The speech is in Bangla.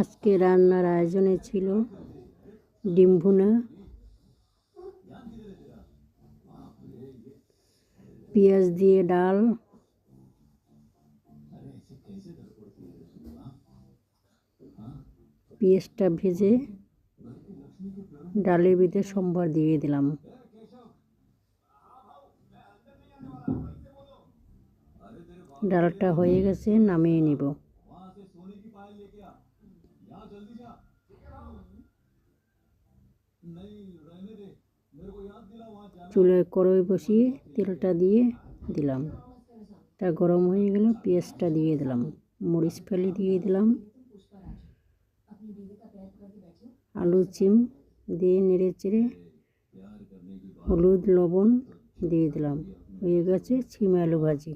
আজকে রান্নার আয়োজনে ছিল ডিম ভুনা, পেঁয়াজ দিয়ে ডাল, পেঁয়াজটা ভেজে ডালের ভিতরে সোমবার দিয়ে দিলাম। ডালটা হয়ে গেছে, নামিয়ে নিব। চুলায় কড়াই বসিয়ে তেলটা দিয়ে দিলাম তা গরম হয়ে গেলে পেঁয়াজটা দিয়ে দিলাম মরিচ ফালি দিয়ে দিলাম আলু চিম দিয়ে নেড়ে চেড়ে হলুদ লবণ দিয়ে দিলাম হয়ে গেছে ছিম আলু ভাজি